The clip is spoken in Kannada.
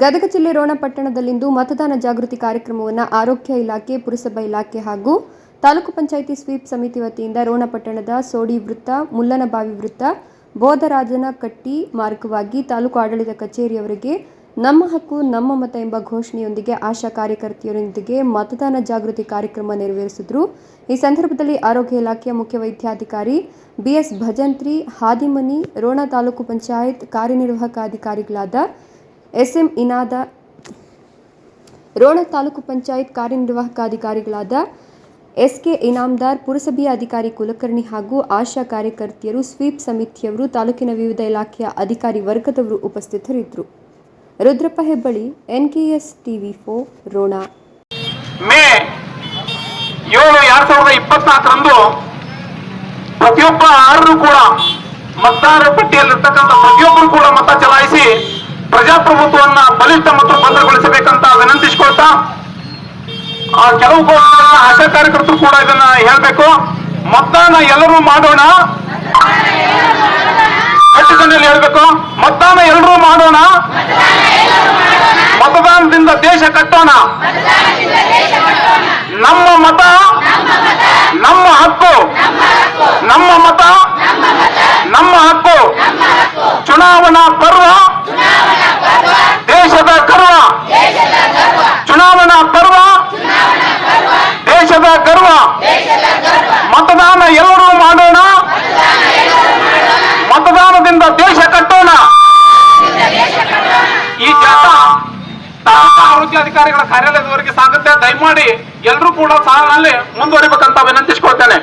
ಗದಗ ಜಿಲ್ಲೆ ರೋಣಪಟ್ಟಣದಲ್ಲಿಂದು ಮತದಾನ ಜಾಗೃತಿ ಕಾರ್ಯಕ್ರಮವನ್ನು ಆರೋಗ್ಯ ಇಲಾಖೆ, ಪುರಸಭಾ ಇಲಾಖೆ ಹಾಗೂ ತಾಲೂಕು ಪಂಚಾಯಿತಿ ಸ್ವೀಪ್ ಸಮಿತಿ ವತಿಯಿಂದ ರೋಣಪಟ್ಟಣದ ಸೋಡಿ ವೃತ್ತ, ಮುಲ್ಲನಬಾವಿ ವೃತ್ತ, ಬೋಧರಾಜನ ಕಟ್ಟಿ ಮಾರ್ಗವಾಗಿ ತಾಲೂಕು ಆಡಳಿತ ಕಚೇರಿಯವರಿಗೆ ನಮ್ಮ ಹಕ್ಕು, ನಮ್ಮ ಮತ ಎಂಬ ಘೋಷಣೆಯೊಂದಿಗೆ ಆಶಾ ಕಾರ್ಯಕರ್ತೆಯರೊಂದಿಗೆ ಮತದಾನ ಜಾಗೃತಿ ಕಾರ್ಯಕ್ರಮ ನೆರವೇರಿಸಿದ್ರು. ಈ ಸಂದರ್ಭದಲ್ಲಿ ಆರೋಗ್ಯ ಇಲಾಖೆಯ ಮುಖ್ಯ ವೈದ್ಯಾಧಿಕಾರಿ ಬಿಎಸ್ ಭಜಂತ್ರಿ, ಹಾದಿಮನಿ, ರೋಣ ತಾಲೂಕು ಪಂಚಾಯತ್ ಕಾರ್ಯನಿರ್ವಾಹಕ ಅಧಿಕಾರಿಗಳಾದ ಎಸ್ಎಂ ಇನಾದ ರೋಣ ತಾಲೂಕು ಪಂಚಾಯತ್ ಕಾರ್ಯನಿರ್ವಾಹಕ ಅಧಿಕಾರಿಗಳಾದ ಎಸ್ಕೆ ಇನಾಮದಾರ್, ಪುರಸಭೆಯ ಅಧಿಕಾರಿ ಕುಲಕರ್ಣಿ ಹಾಗೂ ಆಶಾ ಕಾರ್ಯಕರ್ತೆಯರು, ಸ್ವೀಪ್ ಸಮಿತಿಯವರು, ತಾಲೂಕಿನ ವಿವಿಧ ಇಲಾಖೆಯ ಅಧಿಕಾರಿ ವರ್ಗದವರು ಉಪಸ್ಥಿತರಿದ್ದರು. ರುದ್ರಪ್ಪ ಹೆಬ್ಬಳ್ಳಿ, ಎನ್ಕೆಎಸ್ ಟಿವಿ ಫೋ ರೋಣ. ಮೇ ಏಳು ಎರಡ್ ಸಾವಿರದ ಇಪ್ಪತ್ನಾಲ್ಕರಂದು ಪ್ರತಿಯೊಬ್ಬ ಆರರು ಕೂಡ ಮತದಾರರ ಪಟ್ಟಿಯಲ್ಲಿರ್ತಕ್ಕಂಥ ಕೆಲವು ಆಶಾ ಕಾರ್ಯಕರ್ತರು ಕೂಡ ಇದನ್ನ ಹೇಳ್ಬೇಕು. ಮತದಾನ ಎಲ್ಲರೂ ಮಾಡೋಣ. ಕಟ್ಟಿದಲ್ಲಿ ಹೇಳ್ಬೇಕು. ಮತದಾನ ಎಲ್ಲರೂ ಮಾಡೋಣ. ಮತದಾನದಿಂದ ದೇಶ ಕಟ್ಟೋಣ. ನಮ್ಮ ಮತ, ನಮ್ಮ ಹಕ್ಕು. ನಮ್ಮ ಮತ, ನಮ್ಮ ಹಕ್ಕು. ಚುನಾವಣಾ ಪರ್ವ ದೇಶದ ಗರ್ವ ಚುನಾವಣಾ ಪರ್ವ ದೇಶದ ಗರ್ವ ಮತದಾನ ಎಲ್ಲರೂ ಮಾಡೋಣ. ಮತದಾನದಿಂದ ದೇಶ ಕಟ್ಟೋಣ. ಈ ಜಾಥಾ ಆರೋಗ್ಯ ಅಧಿಕಾರಿಗಳ ಕಾರ್ಯಾಲಯದವರೆಗೆ ಸಾಗುತ್ತೆ ದಯಮಾಡಿ ಎಲ್ಲರೂ ಕೂಡ ಸಾಲಿನಲ್ಲಿ ಮುಂದುವರಿಬೇಕಂತ ವಿನಂತಿಸಿಕೊಳ್ತೇನೆ.